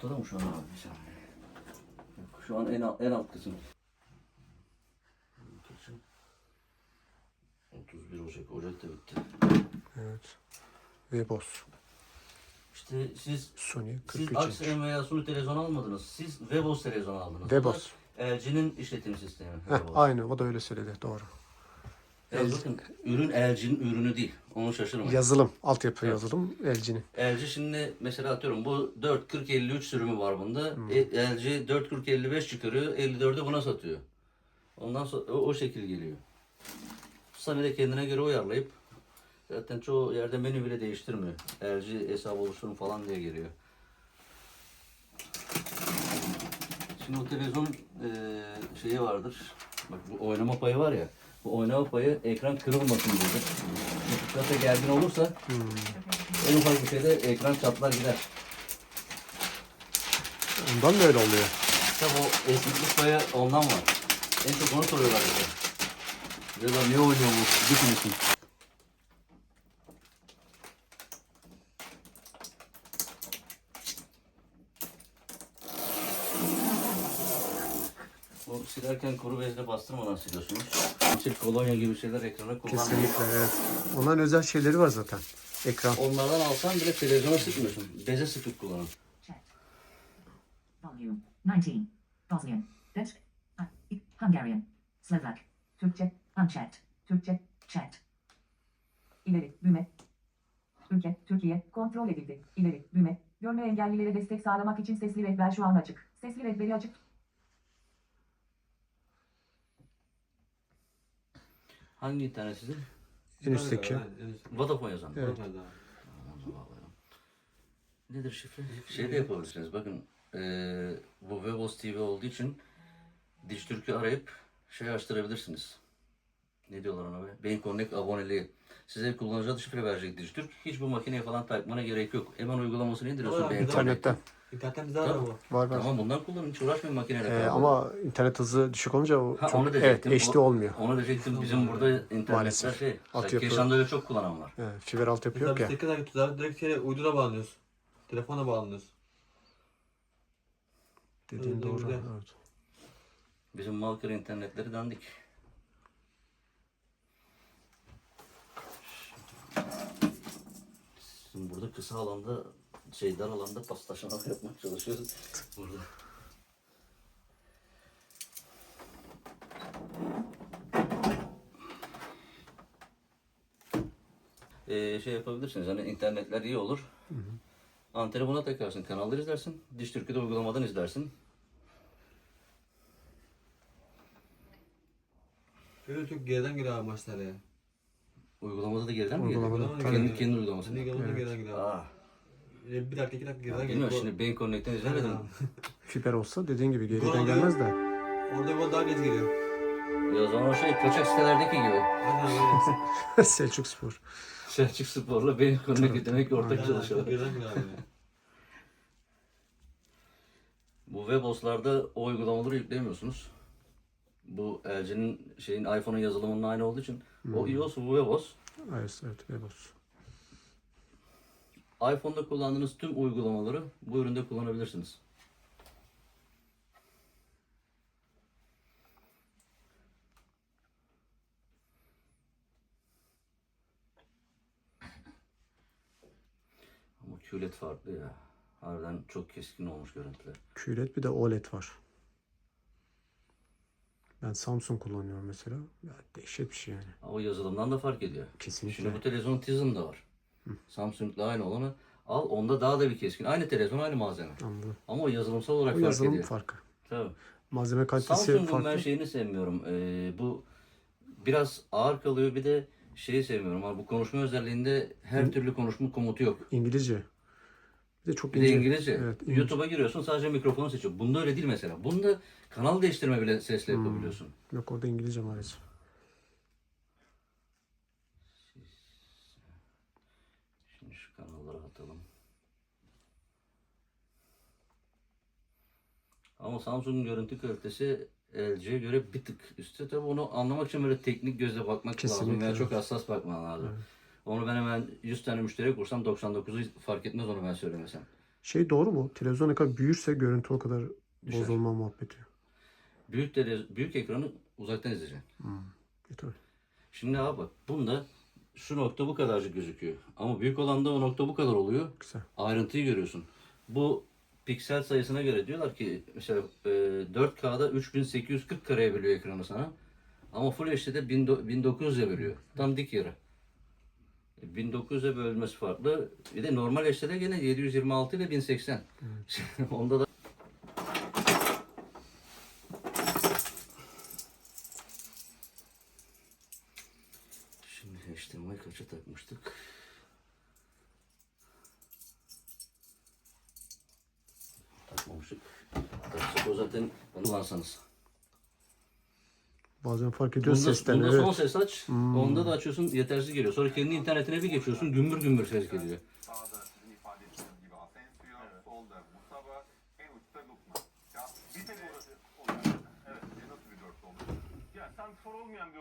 ortada mı şu an. Yok, Şu an en alt, en alt kısım. Kaçın? 31 Ocak. Ocak da bitti. Evet. Webos. İşte siz Sony siz 43 inç. Aksen veya Sony televizyon almadınız. Siz Webos televizyon aldınız. Webos. LG'nin işletim sistemi. Heh, Webos. aynı o da öyle söyledi doğru. Bakın ürün LG'nin ürünü değil. Onu şaşırmayın. Yazılım, altyapı yazılım LG'nin. LG şimdi mesela atıyorum bu 44053 sürümü var bunda. Hmm. E, LG 44055 çıkarıyor. 54'ü buna satıyor. Ondan sonra o, o şekil geliyor. Sony de kendine göre uyarlayıp zaten çoğu yerde menü bile değiştirmiyor. LG hesabı oluşturun falan diye geliyor. Şimdi o televizyon eee, şeyi vardır. Bak bu oynama payı var ya. Bu oynama payı ekran kırılmasın diye. Çünkü kasa gergin olursa en ufak bir şeyde ekran çatlar gider. Ondan da öyle oluyor. Tabi o esneklik payı ondan var. En çok onu soruyorlar bize. Diyorlar niye oynuyor bu? Gitmesin. O silerken kuru bezle bastırmadan siliyorsunuz. Çift kolonya gibi şeyler ekrana kullanmayın. Kesinlikle evet. Onların özel şeyleri var zaten. Ekran. Onlardan alsan bile televizyona sıkmıyorsun. Beze sıkıp kullanın. Volume 19. Bosnian. Dutch. Hungarian. Slovak. Türkçe. Unchecked. Türkçe. Checked. İleri. Düğme. Ülke. Türkiye. Kontrol edildi. İleri. Düğme. Görme engellilere destek sağlamak için sesli rehber şu an açık. Sesli rehberi açık. Hangi internet sizin? En üstteki. Vodafone yazan. Evet. Nedir şifre? Şey de yapabilirsiniz. Bakın eee bu Webos TV olduğu için Dijitürk'ü arayıp şey açtırabilirsiniz. Ne diyorlar ona be? Beyin Connect aboneliği. Size kullanıcı adı şifre verecek Dijitürk. Hiç bu makineye falan takmana gerek yok. Hemen uygulamasını indiriyorsun. Beyin Connect. İnternetten. Bizde var bu. Var var. Tamam bundan kullanın. Hiç uğraşmayın makineyle. Ee, ama internet hızı düşük olunca o Ha, çok, onu evet diyecektim. HD O- olmuyor. Onu diyecektim. Bizim burada internetler Maalesef. şey. Altyapı- Keşan'da öyle çok kullanan var. Evet, fiber altyapı Mesela yok biz ya. 8 ay tutar direkt şeye uydura bağlanıyoruz. Telefona bağlanıyoruz. Dediğin Öyle doğru. Evet. Bizim Malkır internetleri dandik. Şimdi burada kısa alanda, şey dar alanda paslaşma yapmak çalışıyoruz. Burada. Ee, şey yapabilirsiniz hani internetler iyi olur. Anteni buna takarsın, kanalları izlersin. Diş Türk'ü de uygulamadan izlersin. Şöyle çok geriden geliyor abi maçlar ya. Uygulamada da geriden mi geliyor? Uygulamada. Kendi, kendi uygulaması. Kendi uygulamadan geriden abi. Aa, E, Bir dakika iki dakika geriden bilmiyorum geliyor. şimdi Beyin Connect'ten izlemedim. Fiber olsa dediğin gibi geriden gelmez de. Orada gol daha geç geliyor. Ya o zaman o şey kaçak sitelerdeki gibi. Aynen öyle. Selçuk Spor. Selçuk Spor'la Beyin Connect demek ki ortak Aynen, çalışıyorlar. geriden geliyor abi. Bu Webos'larda o uygulamaları yükleyemiyorsunuz. Bu LG'nin şeyin iPhone'un yazılımının aynı olduğu için o iOS bu Webos. Evet, evet, Webos. iPhone'da kullandığınız tüm uygulamaları bu üründe kullanabilirsiniz. Ama QLED farklı ya. Harbiden çok keskin olmuş görüntüler. QLED bir de OLED var. Ben Samsung kullanıyorum mesela. Ya, dehşet bir şey yani. Ama o yazılımdan da fark ediyor. Kesinlikle. Şimdi bu televizyon Tizen var. Samsung'la aynı olanı al. Onda daha da bir keskin. Aynı televizyon aynı malzeme. Anladım. Ama o yazılımsal olarak O fark yazılım ediyor. farkı. Tabii. Malzeme kalitesi Samsung'un farklı. ben şeyini sevmiyorum. Ee, bu biraz ağır kalıyor. Bir de şeyi sevmiyorum. Abi, bu konuşma özelliğinde her türlü konuşma komutu yok. İngilizce. Bir de çok Bir de. İngilizce. Evet, ince. YouTube'a giriyorsun sadece mikrofonu seçiyor. Bunda öyle değil mesela. Bunda kanal değiştirme bile sesle Hmm. yapabiliyorsun. Yok orada İngilizce maalesef. Şimdi şu kanalları atalım. Ama Samsung'un görüntü kalitesi LG'ye göre bir tık üstte. Tabii onu anlamak için böyle teknik gözle bakmak lazım Kesinlikle, veya çok evet. hassas bakman lazım. Onu ben hemen 100 tane müşteri kursam 99'u fark etmez onu ben söylemesem. Şey doğru mu? Televizyon ne kadar büyürse görüntü o kadar Düşer. bozulma muhabbeti. Büyük, tele, büyük ekranı uzaktan izleyeceksin. E tabii. Şimdi abi bak bunda şu nokta bu kadarcık gözüküyor. Ama büyük olanda o nokta bu kadar oluyor. Güzel. Ayrıntıyı görüyorsun. Bu piksel sayısına göre diyorlar ki mesela e, 4K'da 3840 kareye bölüyor ekranı sana. Ama Full HD'de 1900'e bölüyor. Tam dik yarı. 1900'e bölmesi farklı. Bir de normal HD'de gene 726 ile 1080. Onda da Şimdi HDMI kaça takmıştık? O zaten onu kullansanız. Bazen fark ediyor Bunda, sesten. bunda evet. son ses aç. Onda da açıyorsun yetersiz geliyor. Sonra kendi internetine bir geçiyorsun gümbür gümbür ses geliyor. Olmayan bir